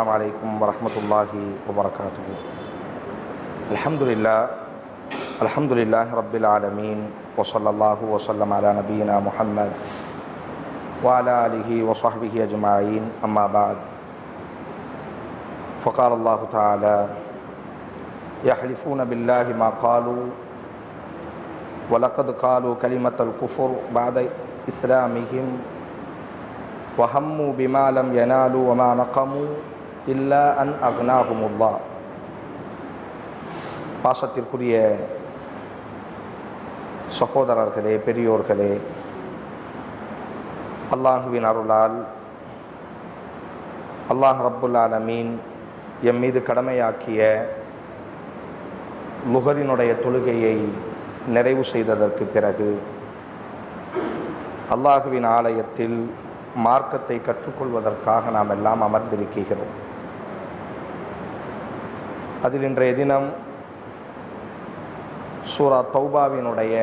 السلام عليكم ورحمة الله وبركاته. الحمد لله الحمد لله رب العالمين وصلى الله وسلم على نبينا محمد وعلى آله وصحبه أجمعين أما بعد. فقال الله تعالى يحلفون بالله ما قالوا ولقد قالوا كلمة الكفر بعد إسلامهم وهموا بما لم ينالوا وما نقموا இல்லா அன் அஃனாகுமுல்லா பாசத்திற்குரிய சகோதரர்களே பெரியோர்களே அல்லாஹுவின் அருளால் அல்லாஹ் ரப்புல் ஆலமீன் எம் மீது கடமையாக்கிய லுகரினுடைய தொழுகையை நிறைவு செய்ததற்கு பிறகு அல்லாஹுவின் ஆலயத்தில் மார்க்கத்தை கற்றுக்கொள்வதற்காக நாம் எல்லாம் அமர்ந்திருக்கிறோம். அதில் இன்றைய தினம் சூரா தௌபாவினுடைய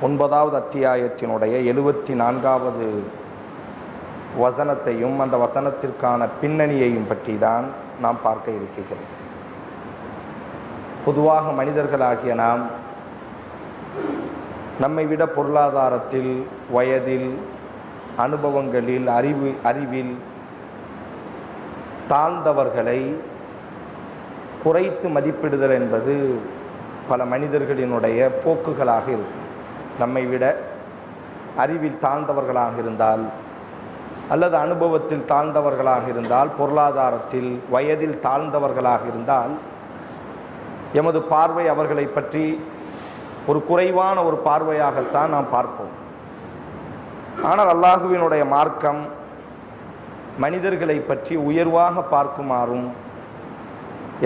ஒன்பதாவது அத்தியாயத்தினுடைய எழுபத்தி நான்காவது வசனத்தையும் அந்த வசனத்திற்கான பின்னணியையும் பற்றி தான் நாம் பார்க்க இருக்கிறோம். பொதுவாக மனிதர்களாகிய நாம் நம்மை விட பொருளாதாரத்தில் வயதில் அனுபவங்களில் அறிவு அறிவில் தாழ்ந்தவர்களை குறைத்து மதிப்பிடுதல் என்பது பல மனிதர்களினுடைய போக்குகளாக இருக்கும். நம்மை விட அறிவில் தாழ்ந்தவர்களாக இருந்தால் அல்லது அனுபவத்தில் தாழ்ந்தவர்களாக இருந்தால் பொருளாதாரத்தில் வயதில் தாழ்ந்தவர்களாக இருந்தால் எமது பார்வை அவர்களை பற்றி ஒரு குறைவான ஒரு பார்வையாகத்தான் நாம் பார்ப்போம். ஆனால் அல்லாஹுவினுடைய மார்க்கம் மனிதர்களை பற்றி உயர்வாக பார்க்குமாறும்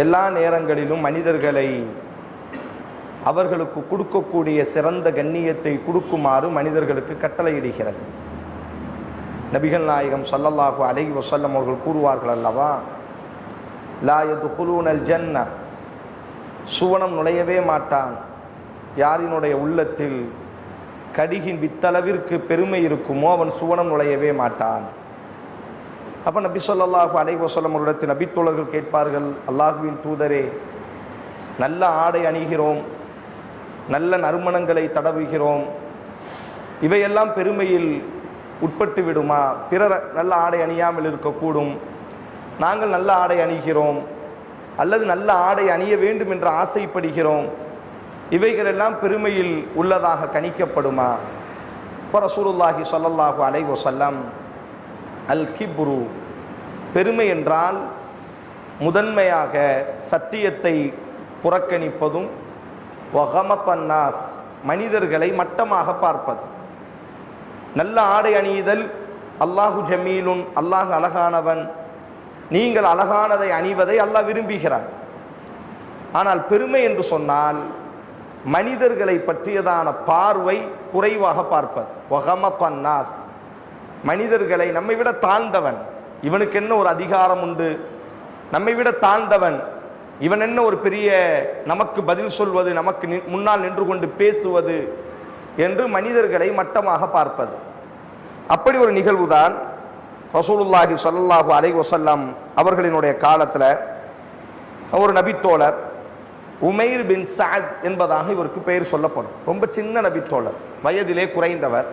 எல்லா நேரங்களிலும் மனிதர்களை அவர்களுக்கு கொடுக்கக்கூடிய சிறந்த கண்ணியத்தை கொடுக்குமாறு மனிதர்களுக்கு கட்டளையிடுகிறது. நபிகள் நாயகம் சல்லல்லாஹு அலை வசல்லம் அவர்கள் கூறுவார்கள் அல்லவா? லா யதுஹுலூனல் ஜன்ன சுவனம் நுழையவே மாட்டான். யாரினுடைய உள்ளத்தில் கடிகின் வித்தளவிற்கு பெருமை இருக்குமோ அவன் சுவனம் நுழையவே மாட்டான். அப்போ நபி சொல்லாஹு அலைவசல்லம் அவரிடத்தில் நபித்தோழர்கள் கேட்பார்கள் அல்லாஹுவின் தூதரே நல்ல ஆடை அணிகிறோம் நல்ல நறுமணங்களை தடவுகிறோம் இவையெல்லாம் பெருமையில் உட்பட்டு விடுமா? பிறர் நல்ல ஆடை அணியாமல் இருக்கக்கூடும் நாங்கள் நல்ல ஆடை அணிகிறோம் அல்லது நல்ல ஆடை அணிய வேண்டும் என்று ஆசைப்படுகிறோம் இவைகளெல்லாம் பெருமையில் உள்ளதாக கணிக்கப்படுமா? இப்போ ரசூலுல்லாஹி சொல்லல்லாஹு அலைவசல்லம் அல் கிப்ரு பெருமை என்றால் முதன்மையாக சத்தியத்தை புறக்கணிப்பதும் வகமத்தன்னாஸ் மனிதர்களை மட்டமாக பார்ப்பது நல்ல ஆடை அணியுதல் அல்லாஹு ஜமீலுன் அல்லாஹ் அழகானவன். நீங்கள் அழகானதை அணிவதை அல்லாஹ் விரும்புகிறார் ஆனால் பெருமை என்று சொன்னால் மனிதர்களை பற்றியதான பார்வை குறைவாக பார்ப்பது. வகமப்பன்னாஸ் மனிதர்களை நம்மை விட தாழ்ந்தவன். இவனுக்கு என்ன ஒரு அதிகாரம் உண்டு? நம்மை விட தாழ்ந்தவன். இவன் என்ன ஒரு பெரிய நமக்கு பதில் சொல்வது நமக்கு முன்னால் நின்று கொண்டு பேசுவது என்று மனிதர்களை மட்டமாக பார்ப்பது. அப்படி ஒரு நிகழ்வுதான் ரசூலுல்லாஹி சொல்லல்லாஹு அலை வசல்லாம் அவர்களினுடைய காலத்தில் ஒரு நபித்தோழர் உமைர் பின் சாத் என்பதாக இவருக்கு பெயர் சொல்லப்படும். ரொம்ப சின்ன நபித்தோழர் வயதிலே குறைந்தவர்.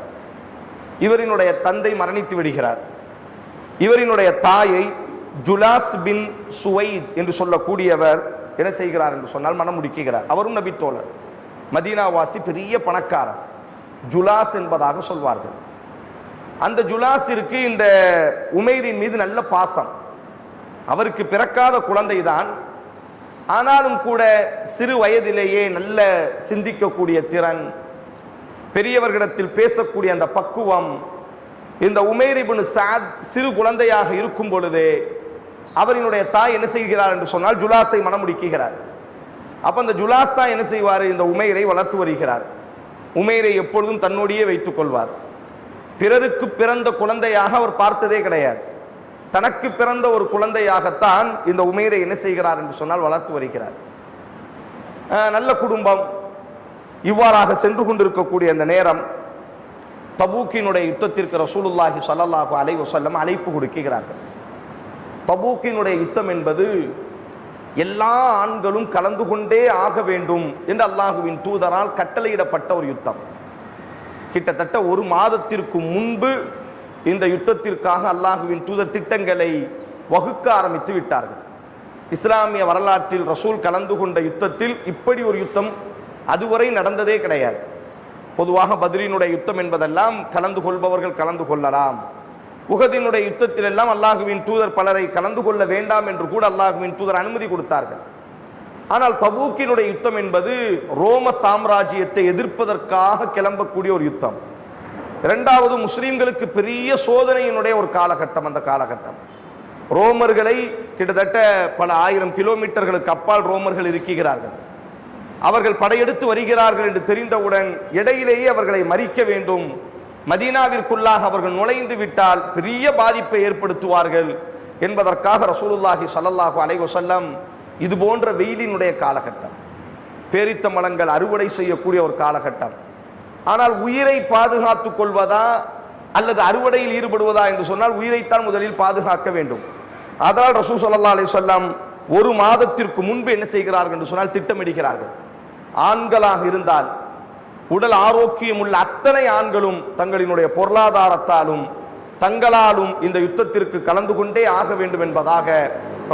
இவரினுடைய தந்தை மரணித்து விடுகிறார். இவரினுடைய தாயை ஜுலாஸ் பின் சுவைத் என்று சொல்லக்கூடியவர் என்ன செய்கிறார் என்று சொன்னால் மனம் முடிக்கிறார் அவரும் நபித்தோழர். மதீனாவாசி பெரிய பணக்காரர். ஜுலாஸ் என்பதாக சொல்வார்கள். அந்த ஜுலாஸிற்கு இந்த உமைரின் மீது நல்ல பாசம். அவருக்கு பிறக்காத குழந்தைதான். ஆனாலும் கூட சிறு வயதிலேயே நல்ல சிந்திக்கக்கூடிய திறன் பெரியவர்களிடத்தில் பேசக்கூடிய அந்த பக்குவம் இந்த உமேரிபுன் சாத் சிறு குழந்தையாக இருக்கும் பொழுது அவரினுடைய தாய் என்ன செய்கிறார் என்று சொன்னால் ஜுலாஸை மனமுடிக்கிறார் அப்போ அந்த ஜுலாஸ் தான் என்ன செய்வார்? இந்த உமைரை வளர்த்து வருகிறார். உமைரை எப்பொழுதும் தன்னோடையே வைத்துக் கொள்வார். பிறருக்கு பிறந்த குழந்தையாக அவர் பார்த்ததே கிடையாது. தனக்கு பிறந்த ஒரு குழந்தையாகத்தான் இந்த உமைரை என்ன செய்கிறார் என்று சொன்னால் வளர்த்து வருகிறார். நல்ல குடும்பம் இவ்வாறாக சென்று கொண்டிருக்கக்கூடிய அந்த நேரம் தபூக்கினுடைய யுத்தத்திற்கு ரசூலுல்லாஹி ஸல்லல்லாஹு அலை வசல்லம் அழைப்பு கொடுக்கிறார்கள். தபூக்கினுடைய யுத்தம் என்பது எல்லா ஆண்களும் கலந்து கொண்டே ஆக வேண்டும் என்று அல்லாஹுவின் தூதரால் கட்டளையிடப்பட்ட ஒரு யுத்தம். கிட்டத்தட்ட ஒரு மாதத்திற்கு முன்பு இந்த யுத்தத்திற்காக அல்லாஹுவின் தூதர் திட்டங்களை வகுக்க ஆரம்பித்து விட்டார்கள். இஸ்லாமிய வரலாற்றில் ரசூல் கலந்து கொண்ட யுத்தத்தில் இப்படி ஒரு யுத்தம் அதுவரை நடந்ததே கிடையாது. பொதுவாக பதிலினுடைய யுத்தம் என்பதெல்லாம் கலந்து கொள்பவர்கள் கலந்து கொள்ளலாம். உகதினுடைய யுத்தத்தில் எல்லாம் அல்லாஹுவின் தூதர் பலரை கலந்து கொள்ள வேண்டாம் என்று கூட அல்லாஹுவின் தூதர் அனுமதி கொடுத்தார்கள். ஆனால் தபூக்கினுடைய யுத்தம் என்பது ரோம சாம்ராஜ்யத்தை எதிர்ப்பதற்காக கிளம்பக்கூடிய ஒரு யுத்தம். இரண்டாவது முஸ்லீம்களுக்கு பெரிய சோதனையினுடைய ஒரு காலகட்டம் அந்த காலகட்டம். ரோமர்களை கிட்டத்தட்ட பல ஆயிரம் கிலோமீட்டர்களுக்கு அப்பால் ரோமர்கள் இருக்கிறார்கள் அவர்கள் படையெடுத்து வருகிறார்கள் என்று தெரிந்தவுடன் இடையிலேயே அவர்களை மறிக்க வேண்டும். மதீனாவிற்குள்ளாக அவர்கள் நுழைந்து விட்டால் பெரிய பாதிப்பை ஏற்படுத்துவார்கள் என்பதற்காக ரசூலுல்லாஹி ஸல்லல்லாஹு அலைவசல்லம் இது போன்ற வெயிலினுடைய காலகட்டம். பேரித்த மலங்கள் அறுவடை செய்யக்கூடிய ஒரு காலகட்டம். ஆனால் உயிரை பாதுகாத்து கொள்வதா அல்லது அறுவடையில் ஈடுபடுவதா என்று சொன்னால் உயிரைத்தான் முதலில் பாதுகாக்க வேண்டும். அதனால் ரசூ சல்லா அலி வஸல்லம் ஒரு மாதத்திற்கு முன்பு என்ன செய்கிறார்கள் என்று சொன்னால் திட்டமிடுகிறார்கள். ஆண்களாக இருந்தால் உடல் ஆரோக்கியம் உள்ள அத்தனை ஆண்களும் தங்களினுடைய பொருளாதாரத்தாலும் தங்களாலும் இந்த யுத்தத்திற்கு கலந்து கொண்டே ஆக வேண்டும் என்பதாக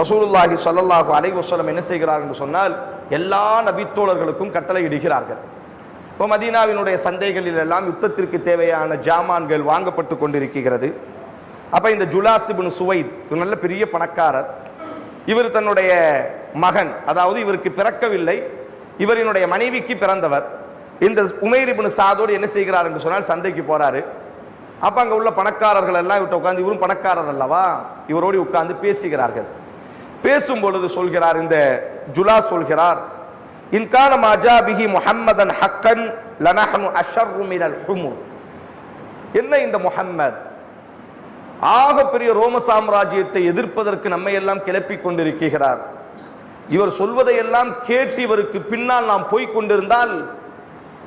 ரசூலுல்லாஹி சல்லாஹூ அலைவசலம் என்ன செய்கிறார்கள் என்று சொன்னால் எல்லா நபித்தோழர்களுக்கும் கட்டளை இடுகிறார்கள் இப்போ மதீனாவினுடைய சந்தைகளில் எல்லாம் யுத்தத்திற்கு தேவையான ஜாமான்கள் வாங்கப்பட்டு கொண்டிருக்கிறது. அப்போ இந்த ஜுலாசிபின் சுவைத் இவர் நல்ல பெரிய பணக்காரர். இவர் தன்னுடைய மகன் அதாவது இவருக்கு பிறக்கவில்லை. இவரினுடைய மனைவிக்கு பிறந்தவர். இந்த உமைரிபுனு சாதோடு என்ன செய்கிறார் என்று சொன்னால் சந்தைக்கு போறாரு. அப்ப அங்க உள்ள பணக்காரர்கள் எல்லாம் இவர்கிட்ட உட்காந்து இவரும் பணக்காரர் அல்லவா? இவரோடு உட்கார்ந்து பேசுகிறார்கள். பேசும் பொழுது சொல்கிறார் இந்த ஜுலா சொல்கிறார் இன்கான மாஜா பிஹி முஹம்மதன் ஹக்கன் லனஹனு அஷர்ரு மினல் ஹுமு என்ன இந்த முஹம்மத்? ஆக பெரிய ரோம சாம்ராஜ்யத்தை எதிர்ப்பதற்கு நம்மை எல்லாம் கிளப்பிக் கொண்டிருக்கிறார். இவர் சொல்வதையெல்லாம் கேட்டு இவருக்கு பின்னால் நாம் போய்க் கொண்டிருந்தால்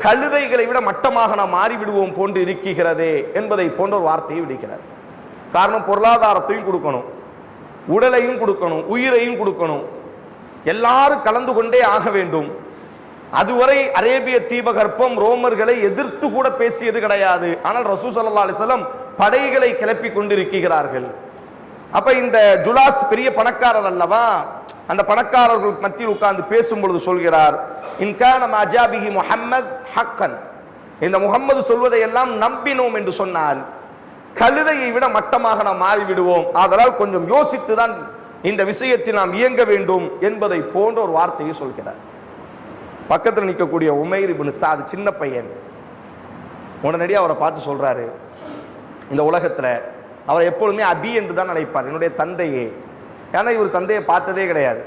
கழுதைகளை விட மட்டமாக நாம் மாறிவிடுவோம் போன்று இருக்கிறதே என்பதை போன்ற ஒரு வார்த்தையை விடுகிறார் காரணம் பொருளாதாரத்தையும் கொடுக்கணும். உடலையும் கொடுக்கணும். உயிரையும் கொடுக்கணும். எல்லாரும் கலந்து கொண்டே ஆக வேண்டும். அதுவரை அரேபிய தீபகற்பம் ரோமர்களை எதிர்த்து கூட பேசியது கிடையாது. ஆனால் ரசூ சல்லா அலிசல்லம் படைகளை கிளப்பி கொண்டிருக்கிறார்கள். அப்ப இந்த ஜுலாஸ் பெரிய பணக்காரர் அல்லவா? அந்த பணக்காரர்கள் மத்தியில் உட்கார்ந்து பேசும் பொழுது சொல்கிறார் இன்கான அஜாபிஹி முஹம்மத் ஹக்கன். இந்த முகம்மது சொல்வதை எல்லாம் நம்பினோம் என்று சொன்னால் கழுதையை விட மட்டமாக நாம் மாறிவிடுவோம். ஆதலால் கொஞ்சம் யோசித்து தான் இந்த விஷயத்தில் நாம் இயங்க வேண்டும் என்பதை போன்ற ஒரு வார்த்தையை சொல்கிறார். பக்கத்தில் நிற்கக்கூடிய உமைர் இபின் சாது சின்ன பையன் உடனடியாக அவரை பார்த்து சொல்கிறாரு இந்த உலகத்தில் அவரை எப்பொழுதுமே அபி என்று தான் நினைப்பார் என்னுடைய தந்தையே ஏன்னா இவர் தந்தையை பார்த்ததே கிடையாது.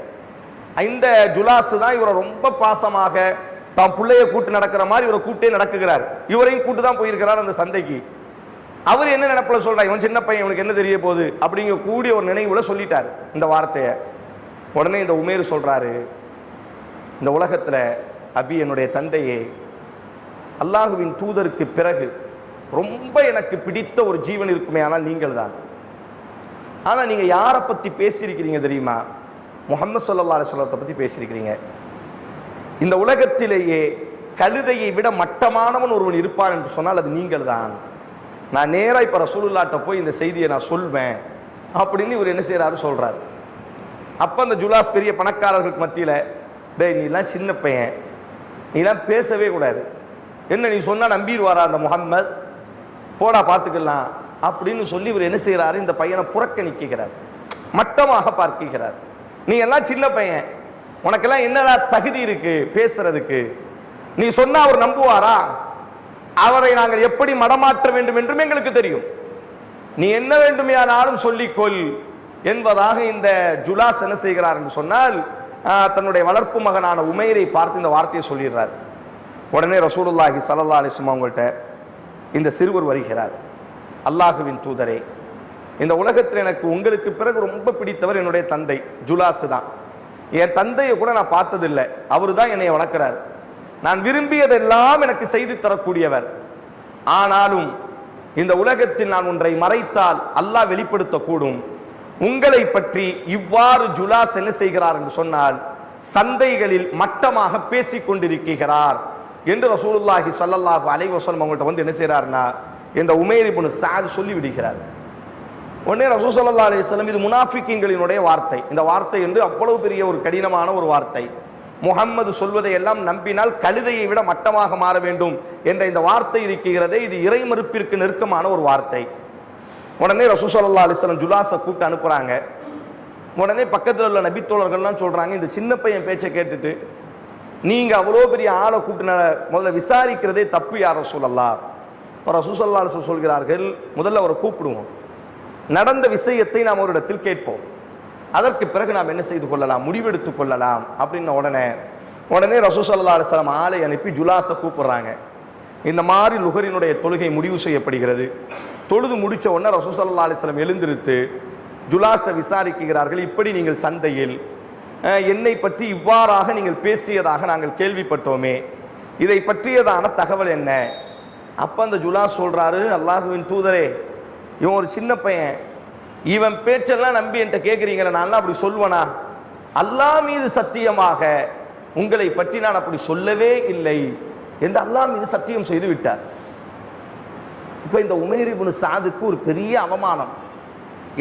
இந்த ஜுலாஸ் தான் இவரை ரொம்ப பாசமாக தாம் பிள்ளைய கூட்டு நடக்கிற மாதிரி இவரை கூட்டே நடக்குகிறார். இவரையும் கூட்டு தான் போயிருக்கிறார் அந்த சந்தைக்கு. அவர் என்ன நினைப்புல சொல்றார்? இவன் சின்ன பையன் இவனுக்கு என்ன தெரிய போகுது? அப்படிங்க கூடிய ஒரு நினைவுல சொல்லிட்டார் இந்த வார்த்தையை. உடனே இந்த உமேர் சொல்றாரு இந்த உலகத்துல அபி என்னுடைய தந்தையே அல்லாஹுவின் தூதருக்கு பிறகு ரொம்ப எனக்கு பிடித்த ஒரு ஜீவன் இருக்குமே ஆனால் நீங்கள் தான் ஆனால் நீங்கள் யாரை பற்றி பேசியிருக்கிறீங்க தெரியுமா? முகமது சல்லா அலிஸ்வலத்தை பற்றி பேசியிருக்கிறீங்க. இந்த உலகத்திலேயே கழுதையை விட மட்டமானவன் ஒருவன் இருப்பான் என்று சொன்னால் அது நீங்கள் தான். நான் நேராக இப்போ ரசூலுல்லாட்ட போய் இந்த செய்தியை நான் சொல்வேன் அப்படின்னு இவர் என்ன செய்கிறாரு சொல்கிறார் அப்போ அந்த ஜுலாஸ் பெரிய பணக்காரர்களுக்கு மத்தியில் டே நீலாம் சின்ன பையன். நீலாம் பேசவே கூடாது. என்ன நீ சொன்னால் நம்பிடுவாரா அந்த முகம்மது? போடா பார்த்துக்கலாம் அப்படின்னு சொல்லி இவர் என்ன செய்கிறாரு இந்த பையனை புறக்கணிக்கிறார். மட்டமாக பார்க்கிறார். நீ எல்லாம் சின்ன பையன். உனக்கெல்லாம் என்னடா தகுதி இருக்கு பேசுறதுக்கு? நீ சொன்னா அவர் நம்புவாரா? அவரை நாங்கள் எப்படி மடமாற்ற வேண்டும் என்றும் எங்களுக்கு தெரியும். நீ என்ன வேண்டுமையானாலும் சொல்லிக்கொள் என்பதாக இந்த ஜுலாஸ் என்ன செய்கிறார் என்று சொன்னால் தன்னுடைய வளர்ப்பு மகனான உமையரை பார்த்து இந்த வார்த்தையை சொல்லிடுறார். உடனே ரசூலுல்லாஹி ஸல்லல்லாஹு அலிஸ்மா உங்கள்கிட்ட அவங்கள்ட்ட இந்த சிறுவர் வருகிறார். அல்லாஹுவின் தூதரே. இந்த உலகத்தில் எனக்கு உங்களுக்கு பிறகு ரொம்ப பிடித்தவர் என்னுடைய தந்தை ஜுலாசு தான். என் தந்தையை கூட நான் பார்த்ததில்லை. அவர் தான் என்னை வளர்க்கிறார். நான் விரும்பியதெல்லாம் எனக்கு செய்து தரக்கூடியவர். ஆனாலும் இந்த உலகத்தில் நான் ஒன்றை மறைத்தால் அல்லாஹ் வெளிப்படுத்தக்கூடும். உங்களை பற்றி இவ்வாறு ஜுலாஸ் என்ன செய்கிறார் என்று சொன்னால் சந்தைகளில் மட்டமாக பேசிக் கொண்டிருக்கிறார் என்று ரசூலுல்லாஹி ஸல்லல்லாஹு அலைஹி அவங்கள்ட்ட வந்து என்ன செய்கிறாருன்னா இந்த உமேர் இப்னு சாத் சொல்லி விடுகிறார் உடனே ரசூ சல்லா அலிஸ்லம் இது முனாஃபிக்கின்களினுடைய வார்த்தை. இந்த வார்த்தை என்று அவ்வளவு பெரிய ஒரு கடினமான ஒரு வார்த்தை. முகம்மது சொல்வதை எல்லாம் நம்பினால் கழுதையை விட மட்டமாக மாற வேண்டும் என்ற இந்த வார்த்தை இருக்கிறதே இது இறை மறுப்பிற்கு நெருக்கமான ஒரு வார்த்தை. உடனே ரசூ சல்லா அலிஸ்லம் ஜுலாசை கூப்பிட்டு அனுப்புகிறாங்க உடனே பக்கத்தில் உள்ள நபித்தோழர்கள்லாம் சொல்கிறாங்க இந்த சின்ன பையன் பேச்சை கேட்டுட்டு நீங்கள் அவ்வளோ பெரிய ஆளை கூட்டின முதல்ல விசாரிக்கிறதே தப்பு யார சொல்லலாம் ரசூசல்லா சொல்கிறார்கள் முதல்ல அவரை கூப்பிடுவோம். நடந்த விஷயத்தை நாம் ஒரு இடத்தில் கேட்போம். அதற்கு பிறகு நாம் என்ன செய்து கொள்ளலாம்? முடிவெடுத்துக் கொள்ளலாம் அப்படின்ன உடனே உடனே ரசூசல்லா அலுவலம் ஆலை அனுப்பி ஜுலாஸை கூப்பிடுறாங்க. இந்த மாதிரி லுகரினுடைய தொழுகை முடிவு செய்யப்படுகிறது. தொழுது முடிச்ச உடனே ரசூசல்லா அலிஸ்லம் எழுந்திருத்து ஜுலாஸ்ட விசாரிக்கிறார்கள். இப்படி நீங்கள் சந்தையில் என்னை பற்றி இவ்வாறாக நீங்கள் பேசியதாக நாங்கள் கேள்விப்பட்டோமே. இதை பற்றியதான தகவல் என்ன? அப்ப அந்த ஜுலாஸ் சொல்கிறாரு அல்லாஹுவின் தூதரே இவன் ஒரு சின்ன பையன். இவன் பேச்செல்லாம் நம்பி என்கிட்ட கேட்குறீங்களே நான்லாம் அப்படி சொல்வனா அல்லாஹ் மீது சத்தியமாக உங்களை பற்றி நான் அப்படி சொல்லவே இல்லை. என்று அல்லாஹ் மீது சத்தியம் செய்து விட்டார். இப்போ இந்த உமேரிபுனு சாதுக்கு ஒரு பெரிய அவமானம்.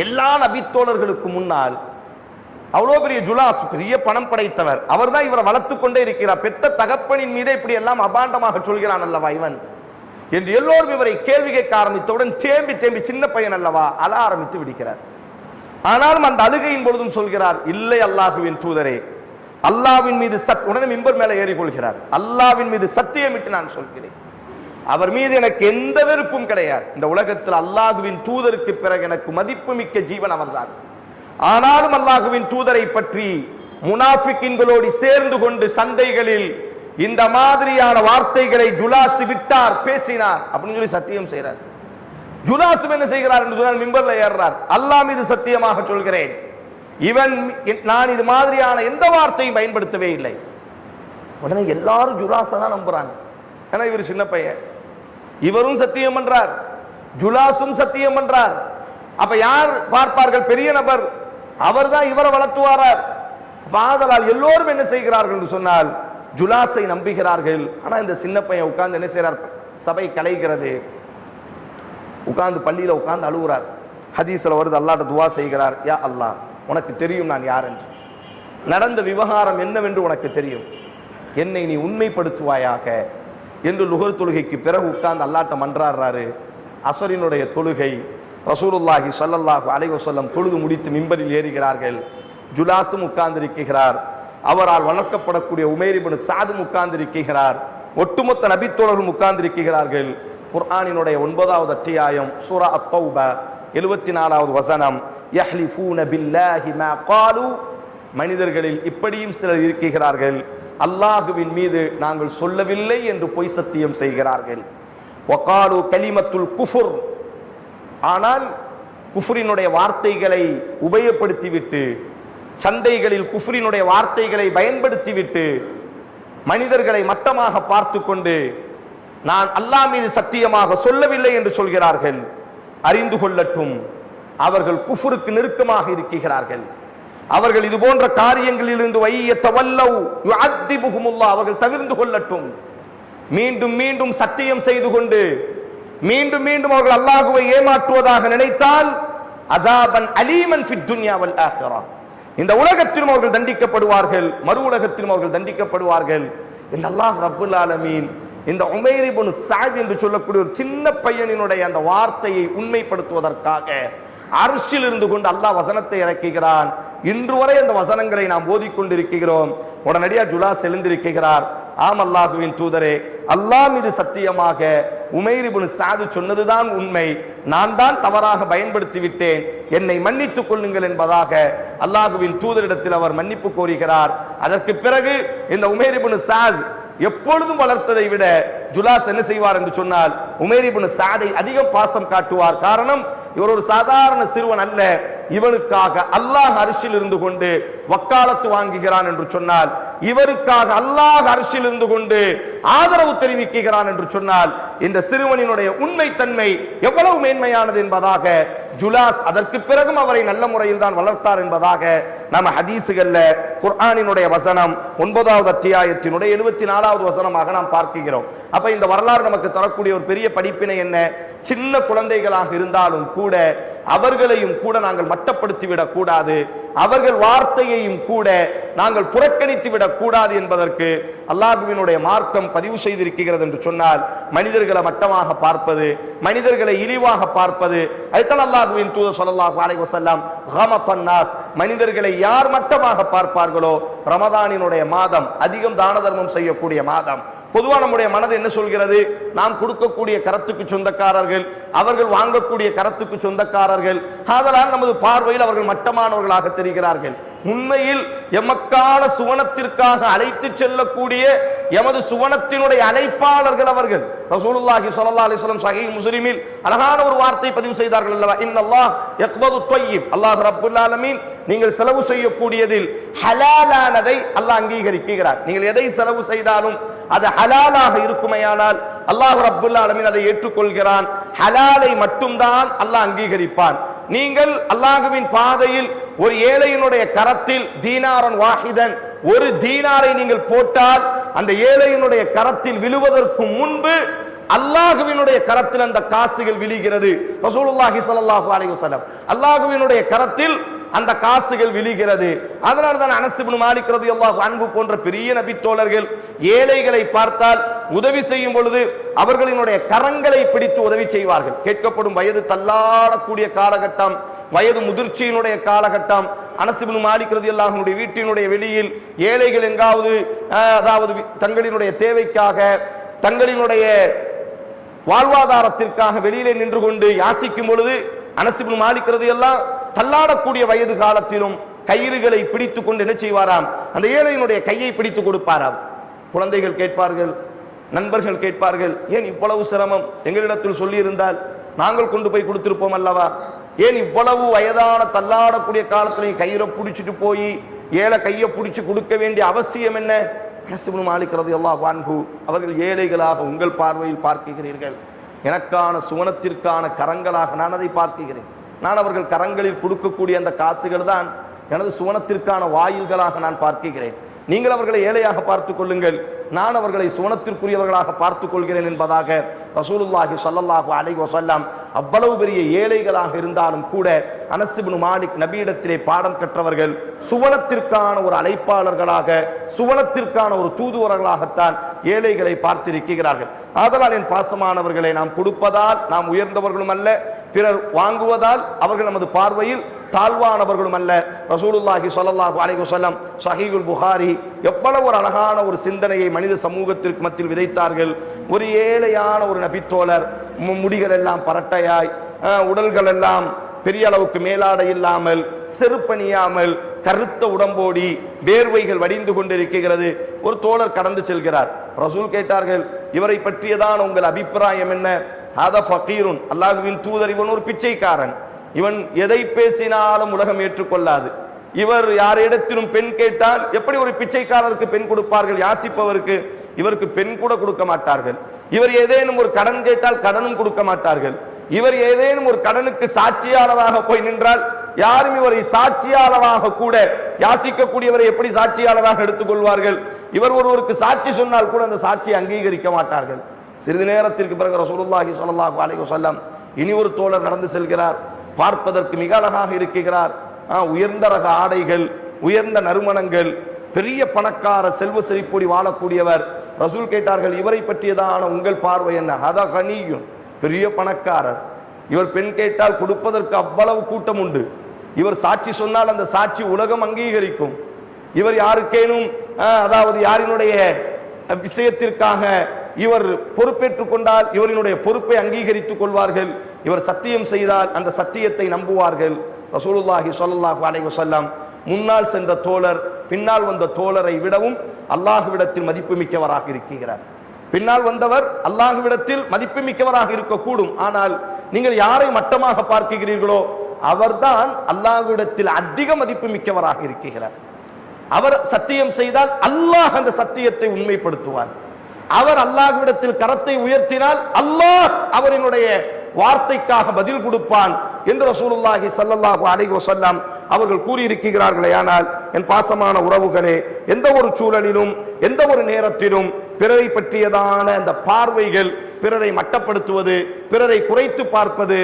எல்லா நபித்தோழர்களுக்கு முன்னால் அவ்வளோ பெரிய ஜுலாஸ் பெரிய பணம் படைத்தவர். அவர்தான் இவரை வளர்த்து கொண்டே இருக்கிறார். பெத்த தகப்பனின் மீதே இப்படி எல்லாம் அபாண்டமாக சொல்கிறான் அல்லவா இவன்? என்று எல்லோரும் இவரை கேள்வி கேட்க ஆரம்பித்தவுடன் தேம்பி தேம்பி சின்ன பையன் அல்லவா அழ ஆரம்பித்து விடுகிறார். ஆனாலும் அந்த அழுகையின் பொழுதும் சொல்கிறார் இல்லை அல்லாஹுவின் தூதரே அல்லாவின் மீது சத் உடனே மிம்பர் மேலே ஏறிக்கொள்கிறார். அல்லாவின் மீது சத்தியமிட்டு நான் சொல்கிறேன். அவர் மீது எனக்கு எந்த வெறுப்பும் கிடையாது. இந்த உலகத்தில் அல்லாஹுவின் தூதருக்கு பிறகு எனக்கு மதிப்புமிக்க ஜீவன் அவர்தான். ஆனாலும் அல்லாஹுவின் தூதரை பற்றி முனாஃபிக்கின்களோடு சேர்ந்து கொண்டு சந்தைகளில் இந்த மாதிரியான வார்த்தைகளை ஜுலாசு விட்டார் பேசினார் அப்படின்னு சொல்லி சத்தியம் செய்கிறார் ஜுலாசும் என்ன செய்கிறார் என்று சொன்னால் மிம்பர்ல ஏறுறார். அல்லாம் இது சத்தியமாக சொல்கிறேன். இவன் நான் இது மாதிரியான எந்த வார்த்தையும் பயன்படுத்தவே இல்லை. உடனே எல்லாரும் ஜுலாஸை தான் நம்புறாங்க. ஏன்னா இவர் சின்ன பையன். இவரும் சத்தியம் பண்றார். ஜுலாசும் சத்தியம் பண்றார். அப்ப யார் பார்ப்பார்கள்? பெரிய நபர். அவர்தான் இவரை வளர்த்துவாரார். ஆதலால் எல்லோரும் என்ன செய்கிறார்கள் என்று சொன்னால் ஜுலாஸை நம்புகிறார்கள். ஆனா இந்த சின்ன பையன் உட்கார்ந்து என்ன செய்கிறார் சபை கலைகிறது. உட்கார்ந்து பள்ளியில உட்கார்ந்து அழுகுறார். ஹதீஸ்ல வருது அல்லாட்ட துவா செய்கிறார். யா அல்லாஹ் உனக்கு தெரியும் நான் யார் என்று. நடந்த விவகாரம் என்னவென்று உனக்கு தெரியும். என்னை நீ உண்மைப்படுத்துவாயாக என்று லுகர் தொழுகைக்கு பிறகு உட்கார்ந்து அல்லாட்ட மன்றாடுறாரு. அசரினுடைய தொழுகை ரசூலுல்லாஹி சல்லல்லாஹு அலைவசல்லம் தொழுது முடித்து மிம்பரில் ஏறுகிறார்கள். ஜுலாசும் உட்கார்ந்திருக்கிறார். அவரால் வளர்க்கப்படக்கூடிய உமேர் இப்னு சாதும் உட்கார்ந்திருக்கிறார் ஒட்டுமொத்த நபித்தோழர்கள் உட்கார்ந்திருக்கிறார்கள் குர்ஆனினுடைய ஒன்பதாவது அத்தியாயம் சூரா அத்தௌப எழுபத்தி நாலாவது வசனம் யஹ்லிஃபூன பில்லாஹி மா காலு மனிதர்களில் இப்படியும் சிலர் இருக்கிறார்கள். அல்லாஹுவின் மீது நாங்கள் சொல்லவில்லை என்று பொய் சத்தியம் செய்கிறார்கள். ஒகாலு கலிமத்துல் குஃபுர். ஆனால் குஃபுரினுடைய வார்த்தைகளை உபயோகப்படுத்திவிட்டு சந்தைகளில் குஃப்ரினுடைய வார்த்தைகளை பயன்படுத்திவிட்டு மனிதர்களை மட்டமாக பார்த்து கொண்டு நான் அல்லாஹ் மீது சத்தியமாக சொல்லவில்லை என்று சொல்கிறார்கள். அறிந்து கொள்ளட்டும். அவர்கள் குஃபுருக்கு நெருக்கமாக இருக்கிறார்கள். அவர்கள் இது போன்ற காரியங்களிலிருந்து வையத்தவல்லவ் அவர்கள் தவிர்ந்து கொள்ளட்டும். மீண்டும் மீண்டும் சத்தியம் செய்து கொண்டு மீண்டும் மீண்டும் அவர்கள் அல்லாஹுவை ஏமாற்றுவதாக நினைத்தால் அதாபன் அலீமன் இந்த உலகத்திலும் அவர்கள் தண்டிக்கப்படுவார்கள் மறு உலகத்திலும் அவர்கள் தண்டிக்கப்படுவார்கள் இந்த அல்லாஹ் ரபுல் ஆலமீன். இந்த உமேரி இப்னு சாஜ் என்று சொல்லக்கூடிய ஒரு சின்ன பையனினுடைய அந்த வார்த்தையை உண்மைப்படுத்துவதற்காக அரசியல் இருந்து கொண்டு அல்லாஹ் வசனத்தை இறக்குகிறான். இன்று வரை அந்த வசனங்களை நாம் ஓதிக்கொண்டிருக்கிறோம். உடனடியாக ஜுலாஸ் செலுந்திருக்கிறார் ஆம் அல்லாஹுவின் தூதரே அல்லாஹ் மீது சத்தியமாக உமைர் சாது சொன்னதுதான் உண்மை. நான் தான் தவறாக பயன்படுத்தி விட்டேன் என்னை மன்னித்துக் கொள்ளுங்கள் என்பதாக அல்லாஹுவின் தூதரிடத்தில் அவர் மன்னிப்பு கோருகிறார். அதற்கு பிறகு இந்த உமைர் இப்னு சாத் எப்பொழுதும் வளர்த்ததை விட ஜுலாஸ் என்ன செய்வார் என்று சொன்னால் உமேர் சாதை அதிகம் பாசம் காட்டுவார். காரணம் இவர் ஒரு சாதாரண சிறுவன் அல்ல. இவனுக்காக அல்லாஹ் அரிசில் இருந்து கொண்டு வக்காலத்து வாங்குகிறான் என்று சொன்னால் இவருக்காக அல்லாஹ் அரிசியில் இருந்து கொண்டு ஆதரவு தெரிவிக்கிறான் என்று சொன்னால் இந்த சிறுவனினுடைய உண்மைத்தன்மை எவ்வளவு மேன்மையானது என்பதாக ஜுலாஸ் அதற்கு பிறகும் அவரை நல்ல முறையில் தான் வளர்த்தார் என்பதாக நம்ம ஹதீசுகள்ல குர்ஆனினுடைய வசனம் ஒன்பதாவது அத்தியாயத்தினுடைய எழுபத்தி நாலாவது வசனமாக நாம் பார்க்கிறோம் அப்ப இந்த வரலாறு நமக்கு தரக்கூடிய ஒரு பெரிய படிப்பினை என்ன? சின்ன குழந்தைகளாக இருந்தாலும் கூட அவர்களையும் கூட நாங்கள் மட்டப்படுத்தி விடக் கூடாது. அவர்கள் வார்த்தையையும் கூட நாங்கள் புறக்கணித்து விடக் கூடாது என்பதற்கு அல்லாஹுவினுடைய மார்க்கம் பதிவு செய்திருக்கிறது என்று சொன்னால் மனிதர்களை மட்டமாக பார்ப்பது மனிதர்களை இழிவாக பார்ப்பது அதுதான் அல்லாஹுவின் தூத ஸல்லல்லாஹு அலைஹி வஸல்லம் கமஃபன் மனிதர்களை யார் மட்டமாக பார்ப்பார்களோ ரமதானினுடைய மாதம் அதிகம் தான தர்மம் செய்யக்கூடிய மாதம். பொதுவா நம்முடைய மனது என்ன சொல்கிறது? நாம் கொடுக்கக்கூடிய கரத்துக்கு சொந்தக்காரர்கள் அவர்கள் வாங்கக்கூடிய கரத்துக்கு சொந்தக்காரர்கள் ஆதலால் நமது பார்வையில் அவர்கள் மட்டமானவர்களாக தெரிகிறார்கள். உண்மையில் எமக்கான சுவனத்திற்காக அழைத்து செல்லக்கூடிய எமது சுவனத்தினுடைய அழைப்பாளர்கள் அவர்கள். ரசூலுல்லாஹி ஸல்லல்லாஹு அலைஹி வஸல்லம் சஹீஹ் முஸ்லிமில் அழகான ஒரு வார்த்தை பதிவு செய்தார்கள் அல்லவா? இன்னல்லாஹ் யக்பது த்வய்யிப் அல்லாஹ் ரப்புல் ஆலமீன். நீங்கள் செலவு செய்யக்கூடியதில் ஹலாலானதை அல்லாஹ் அங்கீகரிக்கிறார். நீங்கள் எதை செலவு செய்தாலும் அது ஹலாலாக இருக்குமையானால் அல்லாஹ் ரப்புல் அலமின் அதை ஏற்றுக்கொள்கிறான். ஹலாலை மட்டும்தான் அல்லாஹ் அங்கீகரிப்பான். நீங்கள் அல்லாஹுவின் பாதையில் ஒரு ஏழையினுடைய கரத்தில் தீனாரன் வாஹிதன் ஒரு தீனாரை நீங்கள் போட்டால் அந்த ஏழையினுடைய கரத்தில் விழுவதற்கு முன்பு அல்லாஹுவினுடைய கரத்தில் அந்த காசுகள் விழுகிறது. ரசூலுல்லாஹி ஸல்லல்லாஹு அலைஹி வஸல்லம். அல்லாஹுவினுடைய கரத்தில் அந்த காசுகள் விழுகிறது. அதனால தான் அனஸ் இப்னு எல்லாம் அன்பு போன்ற பெரிய நபித்தோழர்கள் ஏழைகளை பார்த்தால் உதவி செய்யும் பொழுது அவர்களினுடைய கரங்களை பிடித்து உதவி செய்வார்கள். கேட்கப்படும் வயது தள்ளாடக்கூடிய காலகட்டம் வயது முதிர்ச்சியினுடைய காலகட்டம். அனசிபுன் மாலிக்கிறது ரலியல்லாஹுடைய வீட்டினுடைய வெளியில் ஏழைகள் எங்காவது அஹ், அதாவது தங்களினுடைய தேவைக்காக தங்களினுடைய வாழ்வாதாரத்திற்காக வெளியிலே நின்று கொண்டு யாசிக்கும் பொழுது அனசிபுனு மாலிக்கிறது எல்லாம் தள்ளாடக்கூடிய வயது காலத்திலும் கயிறுகளை பிடித்துக் கொண்டு என்ன செய்வாராம்? அந்த ஏழையினுடைய கையை பிடித்து கொடுப்பாராம். குழந்தைகள் கேட்பார்கள் நண்பர்கள் கேட்பார்கள் ஏன் இவ்வளவு சிரமம்? எங்களிடத்தில் சொல்லியிருந்தால் நாங்கள் கொண்டு போய் கொடுத்திருப்போம் அல்லவா? ஏன் இவ்வளவு வயதான தள்ளாடக்கூடிய காலத்துல கயிறை பிடிச்சிட்டு போய் ஏழை கையை பிடிச்சி கொடுக்க வேண்டிய அவசியம் என்ன? அளிக்கிறது எல்லாம் ரலியல்லாஹு அன்ஹு அவர்கள் ஏழைகளாக உங்கள் பார்வையில் பார்க்கிறீர்கள். எனக்கான சுவனத்திற்கான கரங்களாக நான் அதை பார்க்கிறேன். நான் அவர்கள் கரங்களில் கொடுக்கக்கூடிய அந்த காசுகள் தான் எனது சுவனத்திற்கான வாயில்களாக நான் பார்க்கிறேன் நீங்கள் அவர்களை ஏழையாக பார்த்துக் கொள்ளுங்கள். நான் அவர்களை சுவனத்திற்குரியவர்களாக பார்த்துக் கொள்கிறேன் என்பதாக ரசூலுல்லாஹி ஸல்லல்லாஹு அலைஹி வஸல்லம் அவ்வளவு பெரிய ஏழைகளாக இருந்தாலும் கூட அனசிபுனு மாலிக் நபியிடத்திலே பாடம் கற்றவர்கள் சுவனத்திற்கான ஒரு அழைப்பாளர்களாக சுவனத்திற்கான ஒரு தூதுவர்களாகத்தான் ஏழைகளை பார்த்திருக்கிறார்கள். ஆதலால் என் பாசமானவர்களை நாம் கொடுப்பதால் நாம் உயர்ந்தவர்களும் அல்ல பிறர் வாங்குவதால் அவர்கள் நமது பார்வையில் தாழ்வானவர்களும் அல்ல. ரசூலுல்லாஹி ஸல்லல்லாஹு அலைஹி சஹீகுல் புகாரி எவ்வளவு ஒரு அழகான ஒரு சிந்தனையை மனித சமூகத்திற்கு மத்தியில் விதைத்தார்கள். ஒரு ஏழையான ஒரு நபித்தோழர் முடிகள் எல்லாம் பரட்டையாய் அஹ், உடல்கள் எல்லாம் பெரிய அளவுக்கு மேலாடை இல்லாமல் செருப்பணியாமல் கருத்த உடம்போடி வேர்வைகள் வடிந்து கொண்டிருக்கிறது. ஒரு தோழர் கடந்து செல்கிறார். ரசூல் கேட்டார்கள் இவரை பற்றியதான் உங்கள் அபிப்பிராயம் என்ன? ஹத ஃபகீருன். அல்லாஹுவின் தூதர் இவன் ஒரு பிச்சைக்காரன். இவன் எதை பேசினாலும் உலகம் ஏற்றுக்கொள்ளாது. இவர் யாரிடத்திலும் பெண் கேட்டால் எப்படி ஒரு பிச்சைக்காரருக்கு பெண் கொடுப்பார்கள்? யாசிப்பவருக்கு? இவருக்கு பெண் கூட கொடுக்க மாட்டார்கள். இவர் ஏதேனும் ஒரு கடன் கேட்டால் கடனும் கொடுக்க மாட்டார்கள். இவர் ஏதேனும் ஒரு கடனுக்கு சாட்சியாளராக போய் நின்றால் யாரும் இவரை சாட்சியாளராக கூட யாசிக்கக்கூடியவரை எப்படி சாட்சியாளராக எடுத்துக்கொள்வார்கள்? இவர் ஒருவருக்கு சாட்சி சொன்னால் கூட அந்த சாட்சியை அங்கீகரிக்க மாட்டார்கள். சிறிது நேரத்திற்கு பிறகு ரசூலுல்லாஹி ஸல்லல்லாஹு அலைஹி வஸல்லம் இனி ஒரு தோழர் நடந்து செல்கிறார். பார்ப்பதற்கு மிக அழகாக இருக்கிறார். உயர்ந்த ரக ஆடைகள் உயர்ந்த நறுமணங்கள் பெரிய பணக்கார செல்வ செழிப்பொடி வாழக்கூடியவர். ரசூல் கேட்டார்கள் இவரை பற்றியதான உங்கள் பார்வை என்ன? ஹத கனியும் பெரிய பணக்காரர். இவர் பெண் கேட்டால் கொடுப்பதற்கு அவ்வளவு கூட்டம் உண்டு. இவர் சாட்சி சொன்னால் அந்த சாட்சி உலகம் அங்கீகரிக்கும். இவர் யாருக்கேனும் அதாவது யாரினுடைய விஷயத்திற்காக இவர் பொறுப்பேற்றுக் கொண்டால் இவரினுடைய பொறுப்பை அங்கீகரித்துக் கொள்வார்கள். இவர் சத்தியம் செய்தால் அந்த சத்தியத்தை நம்புவார்கள். ரசூலுல்லாஹி ஸல்லல்லாஹு அலைஹி வஸல்லம் முன்னால் சென்ற தோழர் பின்னால் வந்த தோழரை விடவும் அல்லாஹ்விடத்தில் மதிப்புமிக்கவராக இருக்கிறார். பின்னால் வந்தவர் அல்லாஹ்விடத்தில் மதிப்பு மிக்கவராக இருக்கக்கூடும். ஆனால் நீங்கள் யாரை மட்டமாக பார்க்கிறீர்களோ அவர்தான் அல்லாஹ்விடத்தில் அதிக மதிப்பு மிக்கவராக இருக்கிறார். அவர் சத்தியம் செய்தால் அல்லாஹ் அந்த சத்தியத்தை உண்மைப்படுத்துவார். அவர் அல்லாஹ்விடத்தில் கரத்தை உயர்த்தினால் அல்லாஹ் அவரினுடைய வார்த்தைக்காக பதில் கொடுப்பான் என்று ரசூலுல்லாஹி சல்லல்லாஹு அலைஹி வஸல்லம் அவர்கள் கூறியிருக்கிறார்களே. ஆனால் என் பாசமான உறவுகளே எந்த ஒரு சூழலிலும் எந்த ஒரு நேரத்திலும் பிறரை பற்றியதான அந்த பார்வைகள் பிறரை மட்டப்படுத்துவது பிறரை குறைத்து பார்ப்பது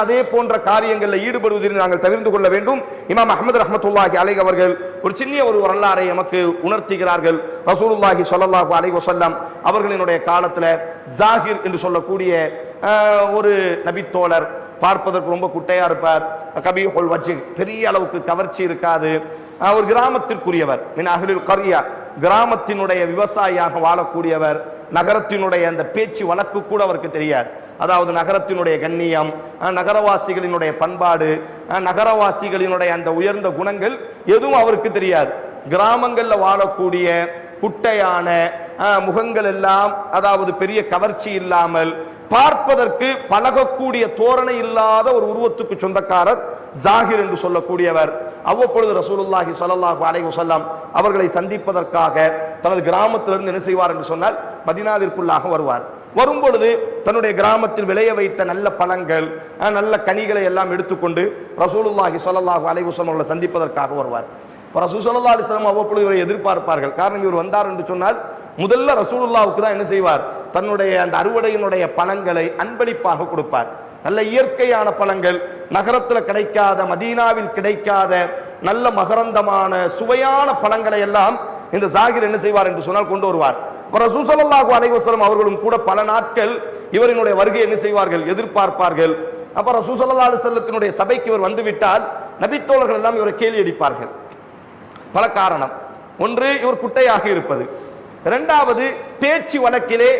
அதே போன்ற காரியங்களில் ஈடுபடுவதில் நாங்கள் தவிர்த்து கொள்ள வேண்டும். இமாம் அஹமது ரஹமத்துல்லாஹி அலைஹி அவர்கள் ஒரு சின்ன ஒரு வரலாறை நமக்கு உணர்த்துகிறார்கள். ரசூலுல்லாஹி சொல்லல்லாஹு அலை வஸல்லம் அவர்களினுடைய காலத்தில் ஜாகிர் என்று சொல்லக்கூடிய ஒரு நபித்தோழர் பார்ப்பதற்கு ரொம்ப குட்டையா இருப்பார். கபீஹுல் வஜ்ஹ் பெரிய அளவுக்கு கவர்ச்சி இருக்காது. ஒரு கிராமத்திற்குரியவர் மின் அகலில் கரியா. கிராமத்தினுடைய விவசாயியாக வாழக்கூடியவர் நகரத்தினுடைய அந்த பேச்சு வழக்கு கூட அவருக்கு தெரியாது. அதாவது நகரத்தினுடைய கண்ணியம் நகரவாசிகளினுடைய பண்பாடு நகரவாசிகளினுடைய அந்த உயர்ந்த குணங்கள் எதுவும் அவருக்கு தெரியாது. கிராமங்களில் வாழக்கூடிய குட்டையான முகங்கள் எல்லாம் அதாவது பெரிய கவர்ச்சி இல்லாமல் பார்ப்பதற்கு பழகக்கூடிய தோரணை இல்லாத ஒரு உருவத்துக்கு சொந்தக்காரர் ஜாகிர் என்று சொல்லக்கூடியவர். அவ்வப்பொழுது ரசூலுல்லாஹி சல்லாஹு அலைவசல்லாம் அவர்களை சந்திப்பதற்காக தனது கிராமத்திலிருந்து என்ன செய்வார் என்று சொன்னால் மதினாவிற்குள்ளாக வருவார். வரும்பொழுது தன்னுடைய கிராமத்தில் விளைய வைத்த நல்ல பழங்கள் நல்ல கனிகளை எல்லாம் எடுத்துக்கொண்டு ரசூலுல்லாஹி சொல்லல்லாஹு அலைவசம் அவர்களை சந்திப்பதற்காக வருவார். இப்போ ரசூல் ஸல்லல்லாஹு அவ்வப்பொழுது இவரை எதிர்பார்ப்பார்கள். காரணம் இவர் வந்தார் என்று சொன்னால் முதல்ல ரசூலுல்லாவுக்கு தான் என்ன செய்வார்? தன்னுடைய அந்த அறுவடையினுடைய பழங்களை அன்பளிப்பாக கொடுப்பார். நல்ல இயற்கையான பழங்கள் நகரத்தில் கிடைக்காத மதீனாவில் கிடைக்காத நல்ல மகரந்தமான சுவையான பழங்களை எல்லாம் இந்த ஜாகிர் என்ன செய்வார் என்று சொன்னால் கொண்டு வருவார். அப்புறம் ரசூல் அவர்களும் கூட பல நாட்கள் இவரினுடைய வருகை என்ன செய்வார்கள்? எதிர்பார்ப்பார்கள். அப்ப ரசூல் அலுவலத்தினுடைய சபைக்கு இவர் வந்துவிட்டால் நபித்தோழர்கள் எல்லாம் இவரை கேலி அடிப்பார்கள். பல காரணம். ஒன்று இவர் குட்டையாக இருப்பது. ரெண்டாவது பேச்சு வழக்கிலே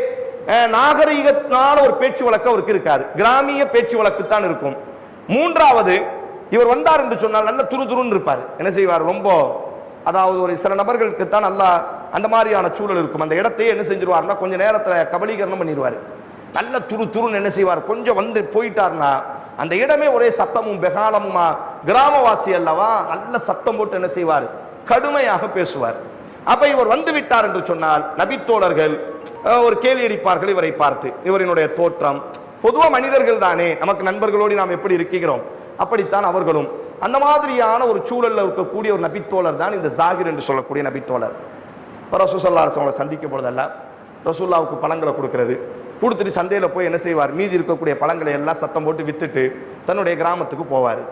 நாகரிகத்தினால ஒரு பேச்சு வழக்கு அவருக்கு இருக்காது. கிராமிய பேச்சு வழக்கு தான் இருக்கும். மூன்றாவது இவர் வந்தார் என்று சொன்னால் நல்ல துரு துருன்னு இருப்பார். என்ன செய்வார்? ரொம்ப அதாவது ஒரு சில நபர்களுக்கு தான் நல்லா அந்த மாதிரியான சூழல் இருக்கும். அந்த இடத்தையே என்ன செஞ்சிருவார்னா கொஞ்சம் நேரத்தில் கபலீகரணம் பண்ணிடுவார் நல்ல துரு துருன்னு என்ன செய்வார்? கொஞ்சம் வந்து போயிட்டார்னா அந்த இடமே ஒரே சத்தமும் பெகாலமுமா கிராமவாசி அல்லவா? நல்ல சத்தம் போட்டு என்ன செய்வார்? கடுமையாக பேசுவார். அப்ப இவர் வந்து விட்டார் என்று சொன்னால் நபித்தோழர்கள் ஒரு கேள்வி அடிப்பார்கள் இவரை பார்த்து. இவரினுடைய தோற்றம் பொதுவா மனிதர்கள் தானே. நமக்கு நண்பர்களோடு நாம் எப்படி இருக்கிறோம்? அப்படித்தான் அவர்களும். அந்த மாதிரியான ஒரு சூழல்ல இருக்கக்கூடிய ஒரு நபித்தோழர் தான் இந்த ஜாகிர் என்று சொல்லக்கூடிய நபித்தோழர். இப்போ ரசூசல்லா அரசவங்களை சந்திக்கும் பொழுதெல்லாம் ரசூல்லாவுக்கு பழங்களை கொடுக்கறது. கொடுத்துட்டு சந்தையில் போய் என்ன செய்வார்? மீதி இருக்கக்கூடிய பழங்களை எல்லாம் சத்தம் போட்டு வித்துட்டு தன்னுடைய கிராமத்துக்கு போவார்.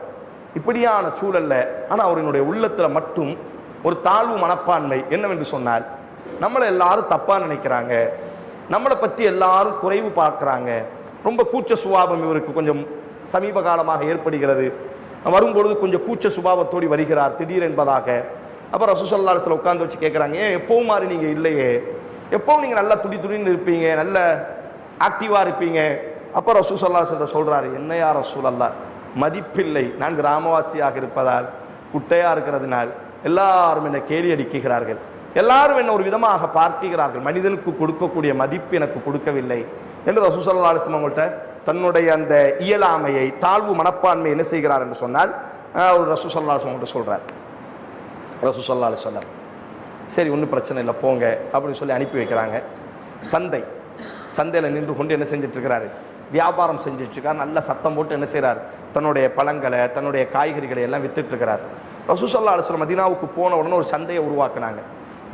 இப்படியான சூழல்ல ஆனால் அவரினுடைய உள்ளத்தில் மட்டும் ஒரு தாழ்வு மனப்பான்மை என்னவென்று சொன்னால் நம்மளை எல்லாரும் தப்பாக நினைக்கிறாங்க. நம்மளை பற்றி எல்லாரும் குறைவு பார்க்குறாங்க. ரொம்ப கூச்ச சுபாவம் இவருக்கு கொஞ்சம் சமீப காலமாக ஏற்படுகிறது. வரும்பொழுது கொஞ்சம் கூச்ச சுபாவத்தோடு வருகிறார் திடீர் என்பதாக. அப்போ ரசூசல்லாசில் உட்காந்து வச்சு கேட்குறாங்க ஏன் எப்பவும் மாதிரி நீங்கள் இல்லையே? எப்பவும் நீங்கள் நல்லா துடி துடின்னு இருப்பீங்க நல்ல ஆக்டிவாக இருப்பீங்க. அப்போ ரசூசல்லாசில் சொல்கிறாரு என்னையா ரசூல் அல்லா மதிப்பில்லை. நான் கிராமவாசியாக இருப்பதால் குட்டையாக இருக்கிறதுனால் எல்லாரும் என்னை கேலி அடிக்கிறார்கள் எல்லாரும் என்ன ஒரு விதமாக பார்க்கிறார்கள் மனிதனுக்கு கொடுக்கக்கூடிய மதிப்பு எனக்கு கொடுக்கவில்லை என்று ரசூசல்லா அலிஸ்லாம் அவங்கள்ட்ட தன்னுடைய அந்த இயலாமையை தாழ்வு மனப்பான்மை என்ன செய்கிறார் என்று சொன்னால் ஆஹ், ஒரு ரசூசல்லா அலிஸ்லாம் அவங்கள்ட்ட சொல்றார். ரசூசல்லா அலிஸ்லாம் சரி ஒன்றும் பிரச்சனை இல்லை போங்க அப்படின்னு சொல்லி அனுப்பி வைக்கிறாங்க. சந்தை சந்தையில் நின்று கொண்டு என்ன செஞ்சுட்டு இருக்கிறாரு? வியாபாரம் செஞ்சுட்டு இருக்கார். நல்ல சத்தம் போட்டு என்ன செய்கிறார் தன்னுடைய பழங்களை தன்னுடைய காய்கறிகளை எல்லாம் வித்துட்டு இருக்கிறார். ரசூசல்லா அலுவலம் மதினாவுக்கு போன உடனே ஒரு சந்தையை உருவாக்குனாங்க.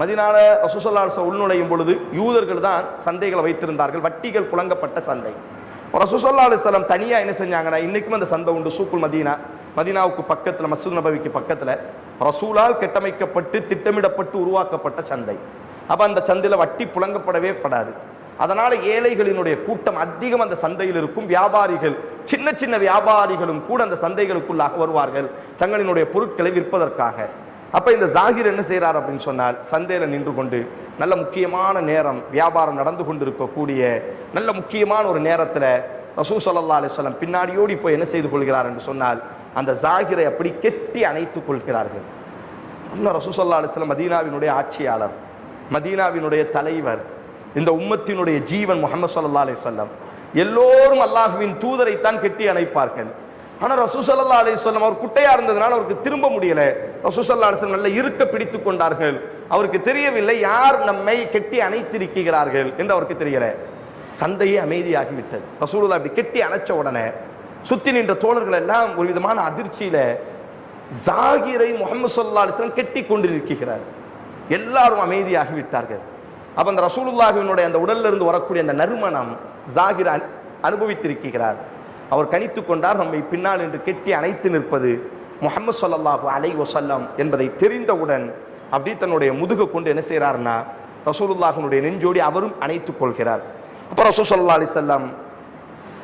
மதினால ரசூசல்லா அலுவலம் உள்நுழையும் பொழுது யூதர்கள் தான் சந்தைகளை வைத்திருந்தார்கள். வட்டிகள் புழங்கப்பட்ட சந்தை. ரசூசல்லா அலுவலம் தனியாக என்ன செஞ்சாங்கன்னா இன்றைக்கும் அந்த சந்தை உண்டு. சூக்குல் மதீனா. மதீனாவுக்கு பக்கத்தில் மசூத் நபவிக்கு பக்கத்தில் ரசூலால் கட்டமைக்கப்பட்டு திட்டமிடப்பட்டு உருவாக்கப்பட்ட சந்தை. அப்போ அந்த சந்தையில் வட்டி புழங்கப்படவே படாது. அதனால் ஏழைகளினுடைய கூட்டம் அதிகம் அந்த சந்தையில் இருக்கும். வியாபாரிகள் சின்ன சின்ன வியாபாரிகளும் கூட அந்த சந்தைகளுக்குள்ளாக வருவார்கள். தங்களினுடைய பொருட்களை விற்பதற்காக. அப்ப இந்த ஜாகிர் என்ன செய்கிறார் அப்படின்னு சொன்னால் சந்தையில நின்று கொண்டு நல்ல முக்கியமான நேரம் வியாபாரம் நடந்து கொண்டிருக்கக்கூடிய நல்ல முக்கியமான ஒரு நேரத்தில் ரசூ சல்லா அலிஸ்லாம் பின்னாடியோடி போய் என்ன செய்து கொள்கிறார் என்று சொன்னால் அந்த ஜாகிரை அப்படி கெட்டி அணைத்துக் கொள்கிறார்கள். இன்னும் ரசூ சல்லா அலிஸ்லாம் மதீனாவினுடைய ஆட்சியாளர் மதீனாவினுடைய தலைவர் இந்த உம்மத்தினுடைய ஜீவன் முகமது சல்லா அலிஸ்லாம் எல்லோரும் அல்லாஹுவின் தூதரைத்தான் கெட்டி அணைப்பார்கள். ஆனால் ரசூசல்லா அலிஸ்லாம் அவர் குட்டையா இருந்ததுனால அவருக்கு திரும்ப முடியல. ரசூசல்லா அலிஸ்லாம் நல்ல இருக்க பிடித்துக் கொண்டார்கள். அவருக்கு தெரியவில்லை யார் நம்மை கெட்டி அணைத்திருக்கிறார்கள் என்று அவருக்கு தெரியல. சந்தையே அமைதியாகிவிட்டது. ரசூலுல்லா அப்படி கெட்டி அணைச்ச உடனே சுத்தி நின்ற தோழர்கள் எல்லாம் ஒரு விதமான அதிர்ச்சியில ஜாகிரை முகமது சொல்லா அலிஸ்லாம் கெட்டி கொண்டிருக்கிறார். எல்லாரும் அமைதியாகிவிட்டார்கள். அப்போ அந்த ரசூலுல்லாஹினுடைய அந்த உடல்லிருந்து வரக்கூடிய அந்த நறுமணம் ஜாகிர் அனுபவித்திருக்கிறார். அவர் கணித்து கொண்டார் நம்மை பின்னால் என்று கெட்டி அணைத்து நிற்பது. முகமது ஸல்லல்லாஹு அலை வசல்லம் என்பதை தெரிந்தவுடன் அப்படி தன்னுடைய முதுக கொண்டு என்ன செய்கிறார்னா ரசூலுல்லாஹினுடைய நெஞ்சோடி அவரும் அணைத்துக் கொள்கிறார். அப்போ ரசூல் சொல்லா அலி வஸல்லம்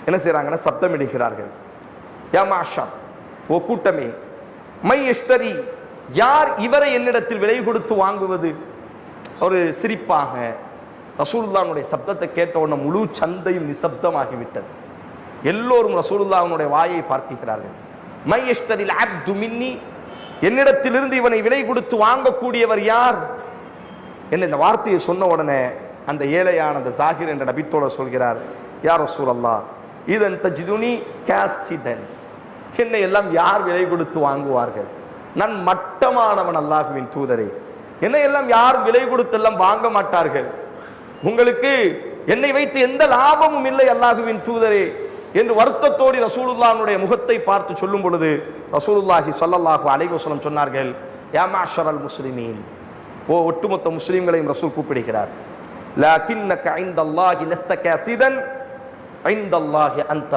என்ன செய்கிறாங்கன்னா சப்தமிடுகிறார்கள் யமாஷா மாஷா ஓ கூட்டமே மை எஸ்தரி யார் இவரை என்னிடத்தில் விலை கொடுத்து வாங்குவது? ஒரு சிரிப்பாக ரசூலுல்லாஹ்வுடைய சப்தத்தை கேட்ட உடனே முழு சந்தையும் நிசப்தமாகிவிட்டது. எல்லோரும் ரசூலுல்லாவுடைய வாயை பார்க்கிறார்கள். மை அப்து மின்னி என்னிடத்திலிருந்து இவனை விலை கொடுத்து வாங்கக்கூடியவர் யார்? என்ன இந்த வார்த்தையை சொன்ன உடனே அந்த ஏழையான அந்த ஜாகிர் என்ற நபித்தோட சொல்கிறார் யார் ரசூல் அல்லா இதன் தஜிதுனி கேசிடன் என்னை எல்லாம் யார் விலை கொடுத்து வாங்குவார்கள்? நான் மட்டமானவன் அல்லாஹுவின் தூதரே. என்னை எல்லாம் யாரும் விலை கொடுத்து எல்லாம் வாங்க மாட்டார்கள்? உங்களுக்கு என்னை வைத்து எந்த லாபமும் இல்லை அல்லாஹுவின் தூதரே என்று வருத்தத்தோடு ரசூலுல்லாஹ்வுடைய முகத்தை பார்த்து சொல்லும் பொழுது ரசூலுல்லாஹி ஸல்லல்லாஹு அலைஹி சொன்னார்கள் யா அல் முஸ்லிமீன். ஓ ஒட்டுமொத்த முஸ்லீம்களையும் ரசூல் கூப்பிடுகிறார். லாக்கின்னக ஐந்தல்லாஹி லஸ்த கசிதன் ஐந்தல்லாஹி அன்த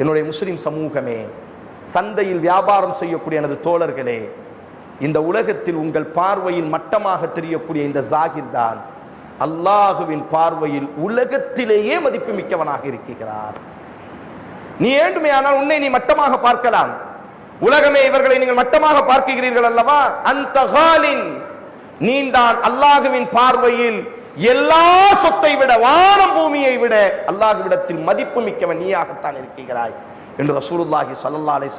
என்னுடைய முஸ்லிம் சமூகமே சந்தையில் வியாபாரம் செய்யக்கூடிய எனது தோழர்களே இந்த உலகத்தில் உங்கள் பார்வையின் மட்டமாக தெரியக்கூடிய இந்த ஜாகிர் தான் அல்லாஹுவின் பார்வையில் உலகத்திலேயே மதிப்பு மிக்கவனாக இருக்கிறார். நீ ஏண்டுமே ஆனால் உன்னை நீ மட்டமாக பார்க்கலாம். உலகமே இவர்களை நீங்கள் மட்டமாக பார்க்கிறீர்கள் அல்லவா? அந்த காலின் நீந்தான் அல்லாஹுவின் பார்வையில் எல்லா சொத்தை விட வானம் பூமியை விட அல்லாஹுவிடத்தில் மதிப்பு மிக்கவன் நீயாகத்தான் இருக்கிறாய். என்று ரசூலுல்லாஹி சல்லா அலைஹி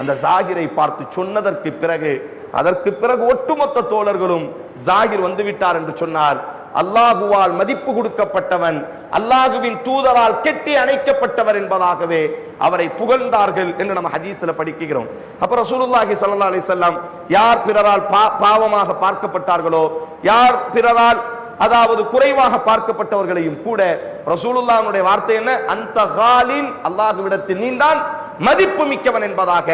அந்த ஜாகிரை பார்த்து சொன்னதற்கு பிறகு அதற்கு பிறகு ஒட்டுமொத்த தோழர்களும் ஜாகிர் வந்துவிட்டார் என்று சொன்னார் அல்லாஹுவால் மதிப்பு கொடுக்கப்பட்டவன் அல்லாஹுவின் தூதரால் கெட்டி அணைக்கப்பட்டவர் என்பதாகவே அவரை புகழ்ந்தார்கள் என்று நம்ம ஹதீஸ்ல படிக்கிறோம். அப்புறம் ரசூலுல்லாஹி சல்லா அலைஹி யார் பிறரால் பா- பாவமாக பார்க்கப்பட்டார்களோ யார் பிறரால் அதாவது குறைவாக பார்க்கப்பட்டவர்களையும் கூட ரசூலுல்லாவுடைய வார்த்தை என்ன? அந்த காலின் அல்லாஹ்விடத்தில் நீந்தான் மதிப்பு மிக்கவன் என்பதாக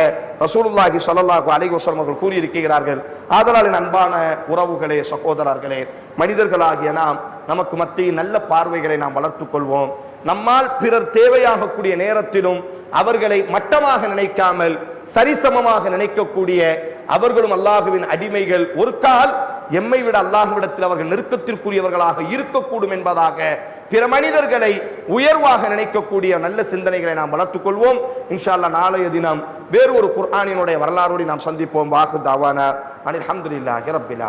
ரசூலுல்லாஹி ஸல்லல்லாஹு அலைஹி அவர்கள் கூறியிருக்கிறார்கள். ஆதலால் என் அன்பான உறவுகளே சகோதரர்களே மனிதர்களாகிய நாம் நமக்கு மத்தியில் நல்ல பார்வைகளை நாம் வளர்த்துக் கொள்வோம். நம்மால் பிறர் தேவையாகக்கூடிய நேரத்திலும் அவர்களை மட்டமாக நினைக்காமல் சரிசமமாக நினைக்கக்கூடிய அவர்களும் அல்லாஹுவின் அடிமைகள். ஒரு கால் எம்மை விட அல்லாஹுவிடத்தில் அவர்கள் நெருக்கத்திற்குரியவர்களாக இருக்கக்கூடும் என்பதாக பிற மனிதர்களை உயர்வாக நினைக்கக்கூடிய நல்ல சிந்தனைகளை நாம் வளர்த்துக் கொள்வோம். இன்ஷா அல்லாஹ் நாளைய தினம் வேறு ஒரு குர்ஆனினுடைய வரலாறோடு நாம் சந்திப்போம். வாசு தாவானா. அனில் அல்ஹம்துலில்லாஹி ரப்பில்